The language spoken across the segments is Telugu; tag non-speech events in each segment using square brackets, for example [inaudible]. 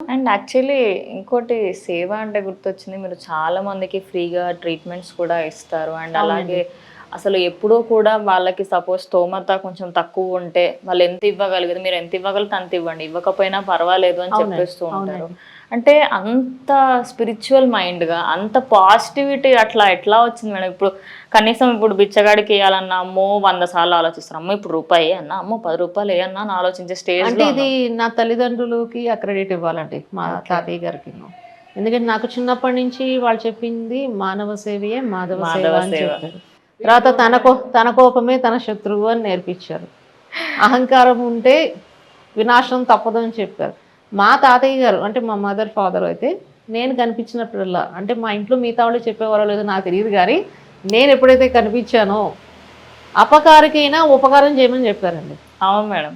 అండ్ యాక్చువల్లీ ఇంకోటి సేవ అంటే గుర్తొచ్చింది. మీరు చాలా మందికి ఫ్రీగా ట్రీట్మెంట్స్ కూడా ఇస్తారు. అండ్ అలాగే అసలు ఎప్పుడూ కూడా వాళ్ళకి సపోజ్ స్తోమత కొంచెం తక్కువ ఉంటే వాళ్ళు ఎంత ఇవ్వగలిగదు మీరు ఎంత ఇవ్వగలిగితే అంత ఇవ్వండి. ఇవ్వకపోయినా పర్వాలేదు అని చెప్పేస్తూ ఉంటారు. అంటే అంత స్పిరిచువల్ మైండ్గా అంత పాజిటివిటీ అట్లా ఎట్లా వచ్చింది మేడం? ఇప్పుడు కనీసం ఇప్పుడు బిచ్చగాడికి వేయాలన్నా అమ్మో వంద సార్లు ఆలోచిస్తారు అమ్మో ఇప్పుడు రూపాయి అన్న అమ్మో పది రూపాయలు వేయన్నా అని ఆలోచించే స్టేజ్ అంటే ఇది నా తల్లిదండ్రులకి ఆ క్రెడిట్ ఇవ్వాలండి మా తాతయ్య గారికి. ఎందుకంటే నాకు చిన్నప్పటి నుంచి వాళ్ళు చెప్పింది మానవ సేవయే మాధవ సేవ అని. చెప్పారు. తర్వాత తన కో తన కోపమే తన శత్రువు అని నేర్పించారు. [laughs] అహంకారం ఉంటే వినాశనం తప్పదు అని చెప్పారు. మా తాతయ్య గారు అంటే మా మదర్ ఫాదర్ అయితే నేను కనిపించినప్పుడల్లా అంటే మా ఇంట్లో మిగతా వాళ్ళు చెప్పేవారో లేదో నాకు తెలియదు కానీ నేను ఎప్పుడైతే కనిపించానో అపకారికైనా ఉపకారం చేయమని చెప్పారండి అవును మేడం.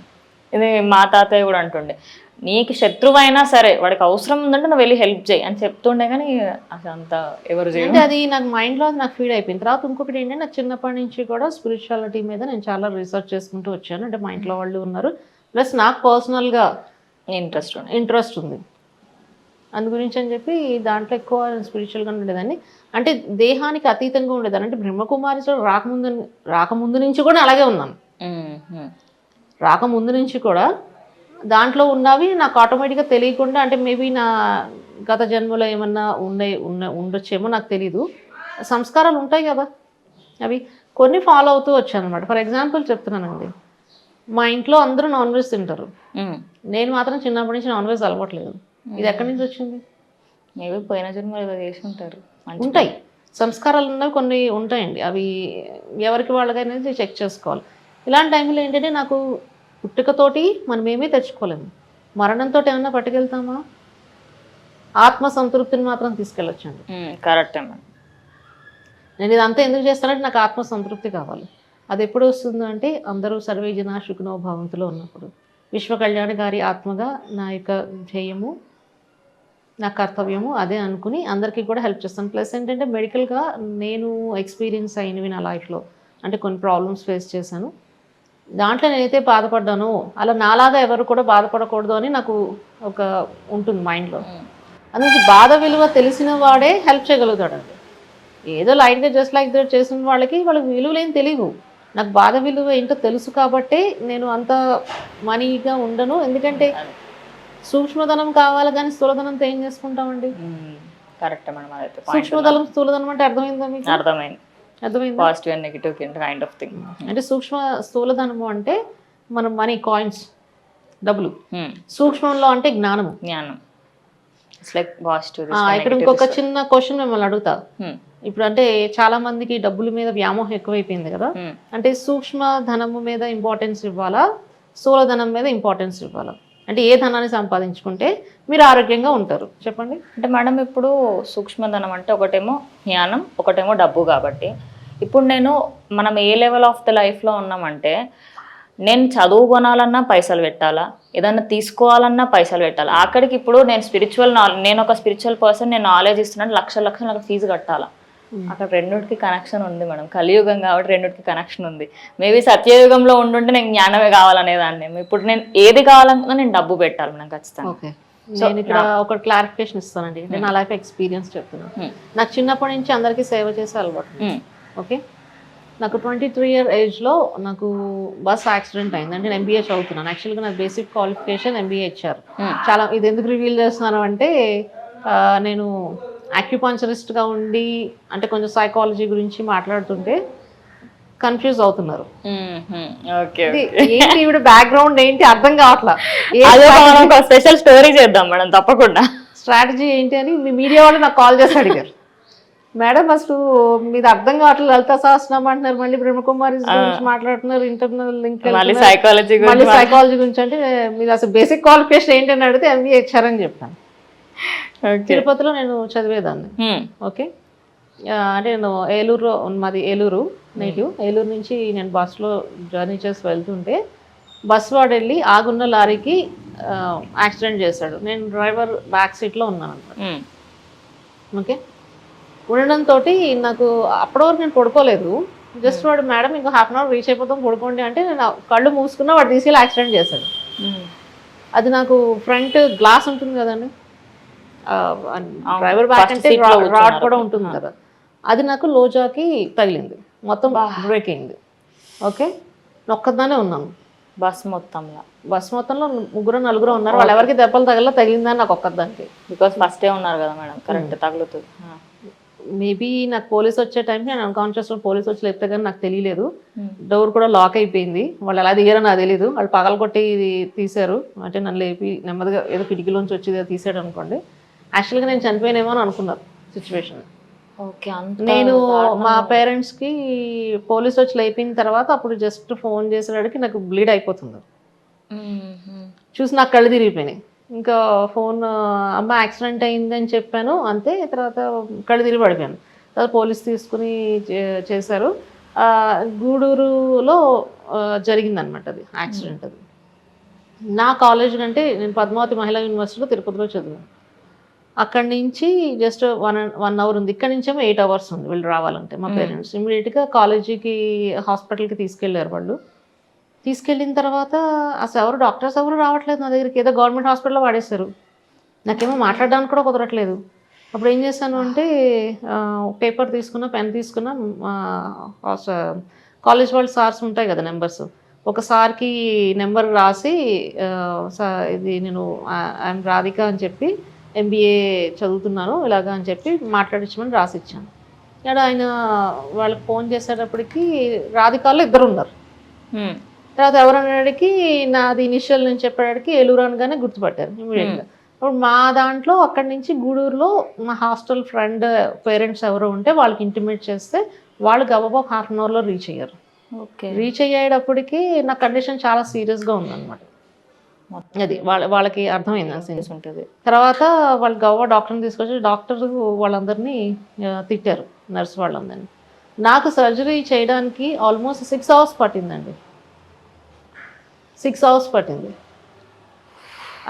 ఇది మా తాతయ్య కూడా అంటుండే నీకు శత్రువు అయినా సరే వాడికి అవసరం ఉందంటే నువ్వు వెళ్ళి హెల్ప్ చేయి అని చెప్తుండే కానీ అసలు అంత ఎవరు అంటే చేయరు అది నాకు మైండ్లో నాకు ఫీడ్ అయిపోయింది. తర్వాత ఇంకొకటి ఏంటంటే నాకు చిన్నప్పటి నుంచి కూడా స్పిరిచువాలిటీ మీద నేను చాలా రీసెర్చ్ చేసుకుంటూ వచ్చాను. అంటే మా ఇంట్లో వాళ్ళు ఉన్నారు. ప్లస్ నాకు పర్సనల్గా ఇంట్రెస్ట్ ఇంట్రెస్ట్ ఉంది. అందు గురించి అని చెప్పి దాంట్లో ఎక్కువ స్పిరిచువల్గా ఉండేదాన్ని. అంటే దేహానికి అతీతంగా ఉండేదాన్ని. అంటే బ్రహ్మకుమారిలో రాకముందు రాకముందు నుంచి కూడా అలాగే ఉన్నాను. రాకముందు నుంచి కూడా దాంట్లో ఉన్నవి నాకు ఆటోమేటిక్గా తెలియకుండా అంటే మేబీ నా గత జన్మలో ఏమన్నా ఉండే ఉన్న ఉండొచ్చేమో నాకు తెలీదు. సంస్కారాలు ఉంటాయి కదా అవి. కొన్ని ఫాలో అవుతూ వచ్చాను అనమాట ఫర్ ఎగ్జాంపుల్ చెప్తున్నానండి. మా ఇంట్లో అందరూ నాన్ వెజ్ తింటారు. నేను మాత్రం చిన్నప్పటి నుంచి నాన్ వెజ్ అలవాట్లేదు. ఇది ఎక్కడి నుంచి వచ్చింది? మేబీ పోయిన జన్మ ఏదో చేసి ఉంటారు. ఉంటాయి. సంస్కారాలు ఉన్నవి కొన్ని ఉంటాయండి. అవి ఎవరికి వాళ్ళకనేది చెక్ చేసుకోవాలి. ఇలాంటి టైంలో ఏంటంటే నాకు పుట్టుకతోటి మనం ఏమీ తెచ్చుకోలేము. మరణంతో ఏమన్నా పట్టుకెళ్తామా? ఆత్మ సంతృప్తిని మాత్రం తీసుకెళ్ళొచ్చండి. కరెక్టే మేడం నేను ఇదంతా ఎందుకు చేస్తానంటే నాకు ఆత్మ సంతృప్తి కావాలి. అది ఎప్పుడు వస్తుందో అంటే అందరూ సర్వే జనా శుకునో భవంతులో ఉన్నప్పుడు. విశ్వ కళ్యాణ గారి ఆత్మగా నా యొక్క ధ్యేయము నా కర్తవ్యము అదే అనుకుని అందరికీ కూడా హెల్ప్ చేస్తాను. ప్లస్ ఏంటంటే మెడికల్గా నేను ఎక్స్పీరియన్స్ అయినవి నా లైఫ్లో. అంటే కొన్ని ప్రాబ్లమ్స్ ఫేస్ చేశాను. దాంట్లో నేనైతే బాధపడ్డాను అలా నాలాగా ఎవరు కూడా బాధపడకూడదు అని నాకు ఒక ఉంటుంది మైండ్లో. అందుకే బాధ విలువ తెలిసిన వాడే హెల్ప్ చేయగలుగుతాడు. అండి ఏదో లైట్గా జస్ట్ లైక్ దట్ చేసిన వాళ్ళకి వాళ్ళకి విలువలేం తెలియవు. నాకు బాధ విలువ ఏంటో తెలుసు కాబట్టి నేను అంత మనీగా ఉండను. ఎందుకంటే. సూక్ష్మధనం కావాలి కానీ స్థూలధనంతో ఏం చేసుకుంటామండి. కరెక్టే మేడం అదైతే point సూక్ష్మధనం స్థూలధనం అంటే అర్థమైందా మీకు? అర్థమైంది. అర్థమైందా? Positive and negative kind of thing అంటే సూక్ష్మ స్థూలధనము అంటే మనం మనీ కాయిన్స్ డబ్బులు. సూక్ష్మంలో అంటే జ్ఞానము. జ్ఞానం. ఇట్స్ లైక్ పాజిటివ్ ఇక్కడ ఇంకొక చిన్న క్వశ్చన్ మిమ్మల్ని అడుగుతా. ఇప్పుడు అంటే చాలా మందికి డబ్బుల మీద వ్యామోహం ఎక్కువైపోయింది కదా. అంటే సూక్ష్మ ధనము మీద ఇంపార్టెన్స్ ఇవ్వాలా? స్థూల ధనం మీద ఇంపార్టెన్స్ ఇవ్వాలా? అంటే ఏ ధనాన్ని సంపాదించుకుంటే మీరు ఆరోగ్యంగా ఉంటారు? చెప్పండి. అంటే మేడం ఇప్పుడు సూక్ష్మధనం అంటే ఒకటేమో జ్ఞానం ఒకటేమో డబ్బు కాబట్టి. ఇప్పుడు నేను మనం ఏ లెవెల్ ఆఫ్ ద లైఫ్లో ఉన్నామంటే నేను చదువు కొనాలన్నా పైసలు పెట్టాలా? ఏదన్నా తీసుకోవాలన్నా పైసలు పెట్టాలా? అక్కడికి ఇప్పుడు నేను స్పిరిచువల్ నేను ఒక స్పిరిచువల్ పర్సన్ నేను నాలెడ్జ్ ఇస్తున్నాను లక్ష లక్షలు నాకు ఫీజు కట్టాలా? అక్కడ రెండుకి కనెక్షన్ ఉంది మేడం. కలియుగం కాబట్టి రెండుకి కనెక్షన్ ఉంది. మేబీ సత్యయుగంలో ఉండుంటే నేను జ్ఞానమే కావాలనేదాన్ని. ఇప్పుడు నేను ఏది కావాలనుకున్నా నేను డబ్బు పెట్టాలి మేడం ఖచ్చితంగా. నేను ఇక్కడ ఒక క్లారిఫికేషన్ ఇస్తానండి. నేను నా లైఫ్ ఎక్స్పీరియన్స్ చెప్తున్నాను Hmm. నాకు చిన్నప్పటి నుంచి అందరికీ సేవ చేసే అలవాటు. ఓకే నాకు ట్వంటీ త్రీ ఇయర్ ఏజ్లో నాకు బస్ యాక్సిడెంట్ అయింది. అంటే నేను ఎంబీఏ చదువుతున్నాను. యాక్చువల్గా నాకు బేసిక్ క్వాలిఫికేషన్ ఎంబీఏ ఇచ్చారు. చాలా ఇది ఎందుకు రివీల్ చేస్తున్నాను అంటే నేను అక్యుపాంచరిస్ట్గా ఉండి అంటే కొంచెం సైకాలజీ గురించి మాట్లాడుతుంటే కన్ఫ్యూజ్ అవుతున్నారు. ఏంటి ఈవిడ బ్యాక్గ్రౌండ్ ఏంటి అర్థం కావట్లా? అదే మనం ఒక స్పెషల్ స్టోరీ చేద్దాం మేడం తప్పకుండా. స్ట్రాటజీ ఏంటి అని మీ మీడియా వాళ్ళు నాకు కాల్ చేసి అడిగారు. మేడం అసలు మీది అర్థం కావట్లేదు. లలిత సహస్రనామం అంటున్నారు. మళ్ళీ బ్రహ్మకుమారి గురించి మాట్లాడుతున్నారు. ఇంటర్నల్ లింక్ మళ్ళీ సైకాలజీ మళ్ళీ గురించి సైకాలజీ గురించి అంటే మీరు అసలు బేసిక్ క్వాలిఫికేషన్ ఏంటి అని అడిగితే ఎంబీఏ ఇచ్చారని చెప్పాను ఓకే తిరుపతిలో నేను చదివేదాన్ని. ఓకే ఆ, అంటే నేను ఏలూరు మాది ఏలూరు నేటివ్. ఏలూరు నుంచి నేను బస్సులో జర్నీ చేసి వెళ్తుంటే బస్ వాడు వెళ్ళి ఆగున్న లారీకి యాక్సిడెంట్ చేశాడు. నేను డ్రైవర్ బ్యాక్ సీట్లో ఉన్నాను అనమాట ఓకే ఉండడంతో నాకు అప్పటి వరకు నేను పడుకోలేదు. జస్ట్ వాడు మేడం ఇంకో హాఫ్ అన్ అవర్ రీచ్ అయిపోతాం పడుకోండి అంటే నేను కళ్ళు మూసుకున్నా వాడు తీసుకెళ్ళి యాక్సిడెంట్ చేశాడు. అది నాకు ఫ్రంట్ గ్లాస్ ఉంటుంది కదండి. డ్రైవర్ బ్యాక్ అంటే రాడ్. కూడా ఉంటుంది కదా. అది నాకు లోజాకి తగిలింది. మొత్తం బ్రేక్ అయింది ఓకే? ఒక్కదానే ఉన్నాను. బస్ మొత్తంలో. బస్ మొత్తంలో ముగ్గురు నలుగురు ఉన్నారు. వాళ్ళు ఎవరికి దెబ్బలు తగల తగిలిందని నాకు ఒక్కదానికి. బికాస్ ఫస్టే ఉన్నారు కదా మేడం. కరెక్ట్ తగులుతుంది. ఆ. మేబీ నాకు పోలీస్ వచ్చే టైంకి నేను అన్కాన్షియస్లో పోలీస్ వచ్చి లేపితే కానీ నాకు తెలియలేదు. Hmm. డోర్ కూడా లాక్ అయిపోయింది. వాళ్ళు ఎలా దిగారో నాకు తెలియదు వాళ్ళు పగల కొట్టి ఇది తీశారు. అంటే నన్ను లేపి నెమ్మదిగా ఏదో కిటికీలోంచి వచ్చి తీసాడు అనుకోండి. యాక్చువల్గా నేను చనిపోయినేమో అని అనుకున్నారు సిచ్యువేషన్ ఓకే నేను మా పేరెంట్స్కి పోలీస్ వచ్చి లేపిన తర్వాత అప్పుడు జస్ట్ ఫోన్ చేసేవాడికి నాకు బ్లీడ్ అయిపోతుంది. చూసి నాకు కళ్ళు తిరిగిపోయినాయి. ఇంకా ఫోన్ అమ్మ యాక్సిడెంట్ అయిందని చెప్పాను. అంతే తర్వాత కళ్ళు తిరిగి పడిపోయాను. తర్వాత పోలీస్ తీసుకుని చే- చేశారు. ఆ, గూడూరులో జరిగిందనమాట అది యాక్సిడెంట్ అది. నా కాలేజ్ కంటే నేను పద్మావతి మహిళా యూనివర్సిటీలో తిరుపతిలో చదివాను. అక్కడి నుంచి జస్ట్ వన్ వన్ అవర్ ఉంది. ఇక్కడ నుంచేమో ఎయిట్ అవర్స్ ఉంది వీళ్ళు రావాలంటే మా పేరెంట్స్. ఇమీడియట్గా కాలేజీకి హాస్పిటల్కి తీసుకెళ్ళారు వాళ్ళు. తీసుకెళ్ళిన తర్వాత అసలు ఎవరు డాక్టర్స్ ఎవరు రావట్లేదు నా దగ్గరికి. ఏదో గవర్నమెంట్ హాస్పిటల్లో వాడేశారు. నాకేమో మాట్లాడడానికి కూడా కుదరట్లేదు. అప్పుడు ఏం చేశాను అంటే పేపర్ తీసుకున్నా పెన్ తీసుకున్నా కాలేజ్ వాళ్ళ సార్స్ ఉంటాయి కదా నెంబర్స్. ఒక సార్కి నెంబర్ రాసి ఇది నేను ఐఎమ్ రాధిక అని చెప్పి ఎంబీఏ చదువుతున్నాను ఇలాగా అని చెప్పి మాట్లాడించమని రాసి ఇచ్చాను ఇక్కడ ఆయన వాళ్ళకి ఫోన్ చేసేటప్పటికి రాధికాలో ఇద్దరు ఉన్నారు. తర్వాత ఎవరన్నాడికి నాది ఇనిషియల్ నేను చెప్పడానికి ఏలూరు అనగానే గుర్తుపట్టారు ఇమీడియట్గా. ఇప్పుడు మా దాంట్లో అక్కడి నుంచి గూడూరులో మా హాస్టల్ ఫ్రెండ్ పేరెంట్స్ ఎవరో ఉంటే వాళ్ళకి ఇంటిమేట్ చేస్తే వాళ్ళు గబగబా ఒక హాఫ్ అన్ అవర్లో రీచ్ అయ్యారు. ఓకే. రీచ్ అయ్యేటప్పటికి నా కండిషన్ చాలా సీరియస్గా ఉందన్నమాట. అది వాళ్ళ వాళ్ళకి అర్థమైంది ఆ సీరియస్ ఉంటుంది తర్వాత వాళ్ళు గవ్వ డాక్టర్ని తీసుకొచ్చి డాక్టర్ వాళ్ళందరినీ తిట్టారు నర్స్ వాళ్ళందరినీ. నాకు సర్జరీ చేయడానికి ఆల్మోస్ట్ సిక్స్ అవర్స్ పట్టిందండి. సిక్స్ అవర్స్ పట్టింది.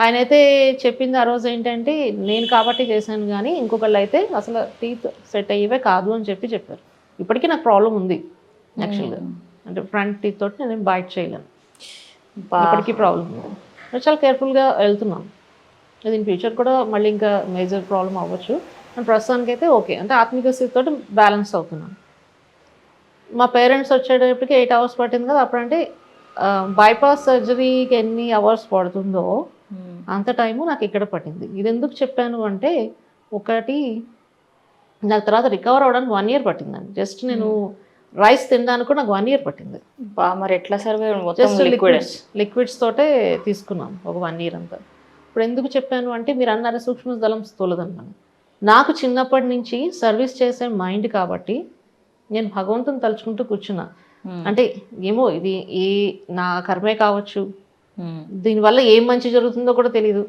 ఆయన అయితే చెప్పింది ఆ రోజు ఏంటంటే నేను కాబట్టి చేశాను కానీ ఇంకొకళ్ళు అయితే అసలు టీత్ సెట్ అయ్యేవే కాదు అని చెప్పి చెప్పారు. ఇప్పటికీ నాకు ప్రాబ్లం ఉంది యాక్చువల్గా. అంటే ఫ్రంట్ టీత్ తోటి నేను బైట్ చేయలేను. ఇప్పటికీ ప్రాబ్లం ఉంది. చాలా కేర్ఫుల్గా వెళ్తున్నాను. అది ఇన్ ఫ్యూచర్ కూడా మళ్ళీ ఇంకా మేజర్ ప్రాబ్లం అవ్వచ్చు. అండ్ ప్రస్తుతానికైతే ఓకే. అంటే ఆత్మిక స్థితితో బ్యాలెన్స్ అవుతున్నాను. మా పేరెంట్స్ వచ్చేటప్పటికి ఎయిట్ అవర్స్ పట్టింది కదా. అప్పుడంటే బైపాస్ సర్జరీకి ఎన్ని అవర్స్ పడుతుందో. అంత టైము నాకు ఇక్కడ పట్టింది. ఇది ఎందుకు చెప్పాను అంటే ఒకటి నాకు తర్వాత రికవర్ అవ్వడానికి వన్ ఇయర్ పట్టిందండి. జస్ట్ నేను రైస్ తినడానికి కూడా నాకు వన్ ఇయర్ పట్టింది. బా మరి ఎట్లా సర్వే జస్ట్ లిక్విడ్ లిక్విడ్స్ లిక్విడ్స్ తోటే తీసుకున్నాం ఒక వన్ ఇయర్ అంతా. ఇప్పుడు ఎందుకు చెప్పాను అంటే మీరు అన్నారు సూక్ష్మదళం స్థూలదనం. నాకు చిన్నప్పటి నుంచి సర్వీస్ చేసే మైండ్ కాబట్టి నేను భగవంతుని తలుచుకుంటూ కూర్చున్నా. అంటే ఏమో ఇది ఏ నా కర్మే కావచ్చు. దీనివల్ల ఏం మంచి జరుగుతుందో కూడా తెలియదు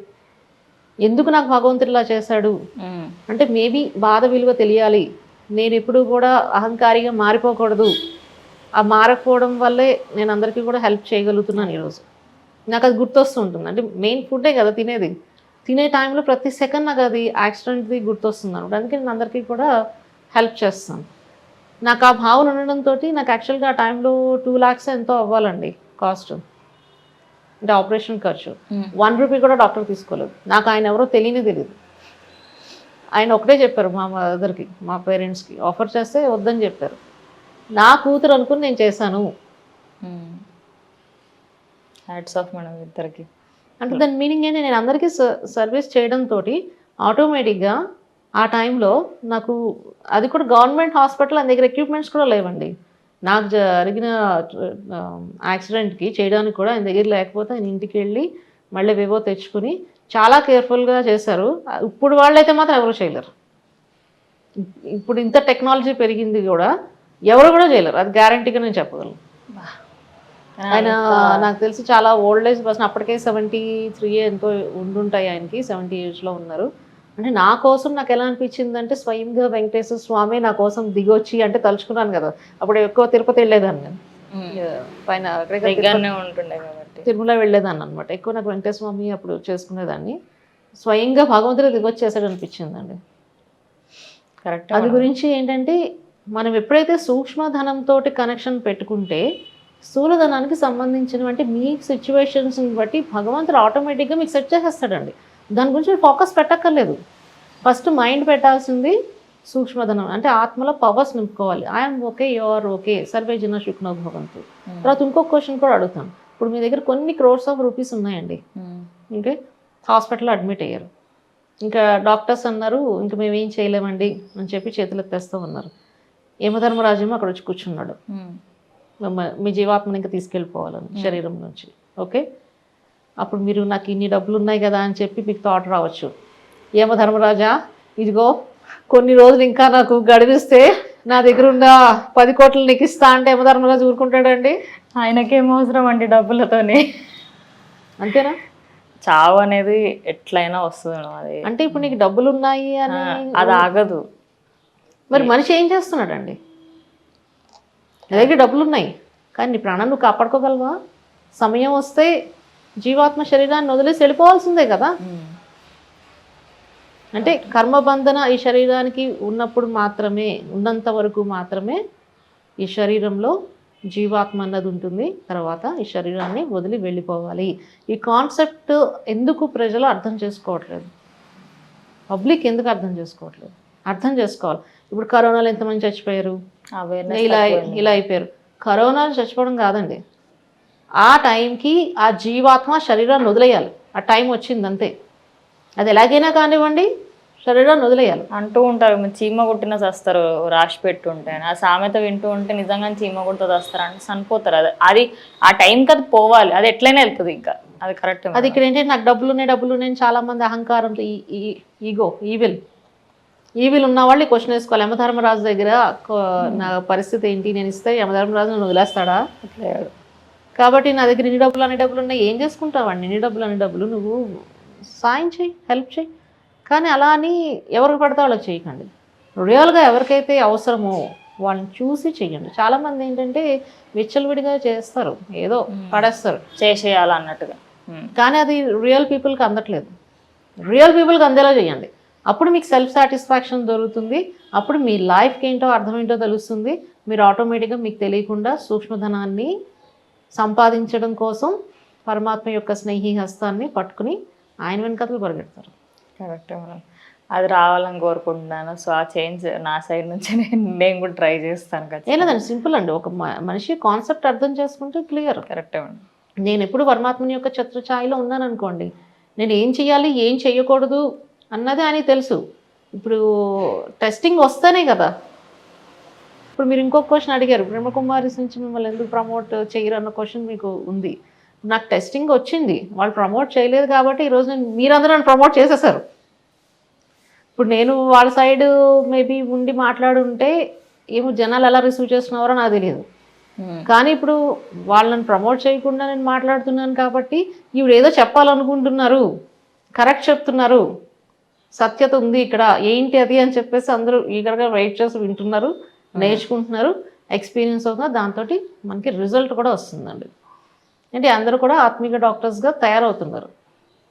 ఎందుకు నాకు భగవంతుడు ఇలా చేశాడు? అంటే మేబీ బాధ విలువ తెలియాలి. నేను ఎప్పుడు కూడా అహంకారిగా మారిపోకూడదు. ఆ మారకపోవడం వల్లే నేను అందరికీ కూడా హెల్ప్ చేయగలుగుతున్నాను ఈరోజు నాకు అది గుర్తొస్తుంటుంది. అంటే మెయిన్ ఫుడ్డే కదా తినేది. తినే టైంలో ప్రతి సెకండ్ నాకు అది యాక్సిడెంట్ది గుర్తొస్తుంది అనమాట అందుకే నేను అందరికీ కూడా హెల్ప్ చేస్తాను. నాకు ఆ భావన ఉండడంతో నాకు యాక్చువల్గా ఆ టైంలో టూ ల్యాక్స్ ఎంతో అవ్వాలండి కాస్ట్. అంటే ఆపరేషన్ ఖర్చు. వన్ రూపీ కూడా డాక్టర్ తీసుకోలేదు. నాకు ఆయన ఎవరో తెలియనే తెలియదు ఆయన ఒకటే చెప్పారు మా మదర్కి మా పేరెంట్స్కి ఆఫర్ చేస్తే వద్దని చెప్పారు. నా కూతురు అనుకుని నేను చేశాను. హ్యాట్స్ ఆఫ్ మేడం ఇద్దరికి. అంటే దాని మీనింగ్ ఏంటి? నేను అందరికీ సర్వీస్ చేయడంతో ఆటోమేటిక్గా ఆ టైంలో నాకు అది కూడా గవర్నమెంట్ హాస్పిటల్ నా దగ్గర ఎక్విప్మెంట్స్ కూడా లేవండి. నాకు జరిగిన యాక్సిడెంట్కి చేయడానికి కూడా ఆయన దగ్గర లేకపోతే ఆయన ఇంటికి వెళ్ళి మళ్ళీ వివో తెచ్చుకుని చాలా కేర్ఫుల్గా చేశారు. ఇప్పుడు వాళ్ళైతే మాత్రం ఎవరు చేయలేరు. ఇప్పుడు ఇంత టెక్నాలజీ పెరిగింది కూడా ఎవరు కూడా చేయలేరు. అది గ్యారంటీగా నేను చెప్పగలను. ఆయన నాకు తెలిసి చాలా ఓల్డ్ ఏజ్ పర్సన్ అప్పటికే సెవెంటీ త్రీ ఎంతో ఉండుంటాయి ఆయనకి సెవెంటీ ఏజ్లో ఉన్నారు. అంటే నా కోసం నాకు ఎలా అనిపించింది అంటే స్వయంగా వెంకటేశ్వర స్వామి నా కోసం దిగొచ్చి అంటే తలుచుకున్నాను కదా. అప్పుడు ఎక్కువ తిరుపతి వెళ్ళేదాన్ని నేను. పైన ఉంటుండే తిరుమల వెళ్ళేదాన్ని అనమాట ఎక్కువ నాకు వెంకటేశ్వర స్వామి అప్పుడు చేసుకునేదాన్ని. స్వయంగా భగవంతుడు దిగొచ్చేసాడు అనిపించిందండి కరెక్ట్. అది గురించి ఏంటంటే మనం ఎప్పుడైతే సూక్ష్మధనంతో కనెక్షన్ పెట్టుకుంటే స్థూలధనానికి సంబంధించినటువంటి మీ సిచ్యువేషన్స్ని బట్టి భగవంతుడు ఆటోమేటిక్గా మీకు సెట్ చేసేస్తాడండి. దాని గురించి ఫోకస్ పెట్టక్కర్లేదు. ఫస్ట్ మైండ్ పెట్టాల్సింది సూక్ష్మధనం అంటే ఆత్మలో పవర్స్ నింపుకోవాలి. ఐఎమ్ ఓకే యువర్ ఓకే సర్వే జన శుక్నో భవంతు. తర్వాత ఇంకొక క్వశ్చన్ కూడా అడుగుతాను. ఇప్పుడు మీ దగ్గర కొన్ని క్రోర్స్ ఆఫ్ రూపీస్ ఉన్నాయండి. ఓకే హాస్పిటల్లో అడ్మిట్ అయ్యారు. ఇంకా డాక్టర్స్ అన్నారు ఇంకా మేము ఏం చేయలేమండి అని చెప్పి చేతులు ఎత్తేస్తూ ఉన్నారు. యమధర్మరాజేమో అక్కడ వచ్చి కూర్చున్నాడు. మిమ్మ- మీ జీవాత్మని ఇంకా తీసుకెళ్ళిపోవాలని శరీరం నుంచి. ఓకే? అప్పుడు మీరు నాకు ఇన్ని డబ్బులు ఉన్నాయి కదా అని చెప్పి మీకు థాట్ రావచ్చు. యమధర్మరాజా ఇదిగో కొన్ని రోజులు ఇంకా నాకు గడిపిస్తే నా దగ్గర ఉన్న పది కోట్లు నీకు ఇస్తా అంటే యమధర్మరాజు ఊరుకుంటాడండి? ఆయనకేం అవసరం అండి డబ్బులతోని? అంతేనా? చావు అనేది ఎట్లయినా వస్తుంది అది. అంటే ఇప్పుడు నీకు డబ్బులు ఉన్నాయి అని అది ఆగదు. మరి మనిషి ఏం చేస్తున్నాడండి? నీ దగ్గర డబ్బులు ఉన్నాయి కానీ నీ ప్రాణం నువ్వు కాపాడుకోగలవా? సమయం వస్తే జీవాత్మ శరీరాన్ని వదిలేసి వెళ్ళిపోవాల్సిందే కదా. అంటే కర్మబంధన ఈ శరీరానికి ఉన్నప్పుడు మాత్రమే ఉన్నంత వరకు మాత్రమే ఈ శరీరంలో జీవాత్మ అన్నది ఉంటుంది. తర్వాత ఈ శరీరాన్ని వదిలి వెళ్ళిపోవాలి. ఈ కాన్సెప్ట్ ఎందుకు ప్రజలు అర్థం చేసుకోవట్లేదు? పబ్లిక్ ఎందుకు అర్థం చేసుకోవట్లేదు? అర్థం చేసుకోవాలి. ఇప్పుడు కరోనాలో ఎంతమంది చచ్చిపోయారు? ఇలా ఇలా అయిపోయారు. కరోనా చచ్చిపోవడం కాదండి. ఆ టైంకి ఆ జీవాత్మ శరీరాన్ని వదిలేయాలి. ఆ టైం వచ్చింది అంతే. అది ఎలాగైనా కానివ్వండి శరీరాన్ని వదిలేయాలి. అంటూ ఉంటారు. "మీరు చీమ కొట్టిన చస్తారు రాసి పెట్టుంటే. ఆ సామెత వింటూ ఉంటే నిజంగా చీమ కొడుతూ చస్తారు అంటే చనిపోతారు. అది అది ఆ టైంకి అది పోవాలి. అది ఎట్లయినా వెళ్తుంది ఇంకా. అది కరెక్ట్ అది ఇక్కడ ఏంటంటే నాకు డబ్బులు ఉన్నాయి డబ్బులు ఉన్నాయి చాలా మంది అహంకారంతో ఈగో ఈవిల్. ఈవిల్ ఉన్న వాళ్ళు క్వశ్చన్ వేసుకోవాలి. యమధర్మరాజు దగ్గర "కో- నా పరిస్థితి ఏంటి? నేను ఇస్తే యమధర్మరాజు నన్ను వదిలేస్తాడా? కాబట్టి నా దగ్గర ఇన్ని డబ్బులు అన్ని డబ్బులు ఉన్నాయి. ఏం చేసుకుంటావండి ఇన్ని డబ్బులు అన్ని డబ్బులు నువ్వు సాయం చేయి హెల్ప్ చేయి. కానీ అలా అని ఎవరికి పడితే వాళ్ళకి చేయకండి. రియల్గా ఎవరికైతే అవసరమో వాళ్ళని చూసి చెయ్యండి చాలామంది ఏంటంటే విచ్చలవిడిగా చేస్తారు. ఏదో పడేస్తారు. చేసేయాలి అన్నట్టుగా ఉమ్. కానీ అది రియల్ పీపుల్కి అందట్లేదు. రియల్ పీపుల్కి అందేలా చేయండి. అప్పుడు మీకు సెల్ఫ్ సాటిస్ఫాక్షన్ దొరుకుతుంది. అప్పుడు మీ లైఫ్కి ఏంటో అర్థం ఏంటో తెలుస్తుంది. మీరు ఆటోమేటిక్గా మీకు తెలియకుండా సూక్ష్మధనాన్ని సంపాదించడం కోసం పరమాత్మ యొక్క స్నేహి హస్తాన్ని పట్టుకుని ఆయన వెనకతలు పరిగెడతారు. Correct madam. అది రావాలని కోరుకుంటున్నాను. సో ఆ చేంజ్ నా సైడ్ నుంచి నేను నేను కూడా ట్రై చేస్తాను ఏం ఖచ్చితంగా. లేదండి సింపుల్ అండి. ఒక మనిషి కాన్సెప్ట్ అర్థం చేసుకుంటే క్లియర్. కరెక్టే మేడం. నేను ఎప్పుడు పరమాత్మని యొక్క ఛత్రఛాయలో ఉన్నాను అనుకోండి నేను ఏం చేయాలి ఏం చేయకూడదు అన్నది ఆయనకి తెలుసు. ఇప్పుడు టెస్టింగ్ వస్తేనే కదా. ఇప్పుడు మీరు ఇంకొక క్వశ్చన్ అడిగారు బ్రహ్మకుమారిస్ నుంచి మిమ్మల్ని ఎందుకు ప్రమోట్ చేయరు అన్న క్వశ్చన్ మీకు ఉంది. నాకు టెస్టింగ్ వచ్చింది. వాళ్ళు ప్రమోట్ చేయలేదు కాబట్టి ఈరోజు నేను మీరందరూ నన్ను ప్రమోట్ చేసేసారు. ఇప్పుడు నేను వాళ్ళ సైడ్ మేబీ ఉండి మాట్లాడుంటే ఏమో జనాలు ఎలా రిసీవ్ చేస్తున్నారో నాకు తెలియదు. ఉమ్. కానీ ఇప్పుడు వాళ్ళని ప్రమోట్ చేయకుండా నేను మాట్లాడుతున్నాను కాబట్టి ఈవిడ ఏదో చెప్పాలనుకుంటున్నారు. కరెక్ట్ చెప్తున్నారు. సత్యత ఉంది ఇక్కడ. ఏంటి అది అని చెప్పేసి అందరూ ఈగర్గా వెయిట్ చేసి వింటున్నారు నేర్చుకుంటున్నారు. ఎక్స్పీరియన్స్ అవుతుంది దాంతో మనకి రిజల్ట్ కూడా వస్తుందండి. అంటే అందరూ కూడా ఆత్మీయ డాక్టర్స్గా తయారవుతున్నారు.